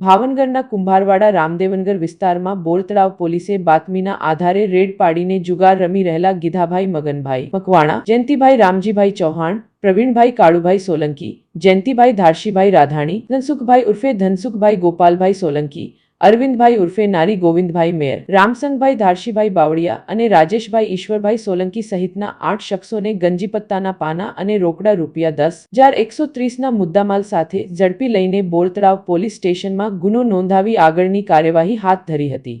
ભાવનગરના કુંભારવાડા રામદેવનગર વિસ્તારમાં બોરતળાવ પોલીસે બાતમીના આધારે રેડ પાડીને જુગાર રમી રહેલા ગીધાભાઈ મગનભાઈ મકવાણા, જયંતિભાઈ રામજીભાઈ ચૌહાણ, પ્રવીણભાઈ કાળુભાઈ સોલંકી, જયંતિભાઈ ધારશીભાઈ રાધાણી, ધનસુખભાઈ ઉર્ફે ધનસુખભાઈ ગોપાલભાઈ સોલંકી અરવિંદભાઈ ઉર્ફે નારી ગોવિંદભાઈ મેયર, રામસંગભાઈ ધારશીભાઈ બાવળિયા અને રાજેશભાઈ ઈશ્વરભાઈ સોલંકી સહિતના આઠ શખ્સોને ગંજીપત્તાના પાના અને રોકડા રૂપિયા દસ હજાર એકસો ત્રીસના મુદ્દામાલ સાથે ઝડપી લઈને બોરતળાવ પોલીસ સ્ટેશનમાં ગુનો નોંધાવી આગળની કાર્યવાહી હાથ ધરી હતી.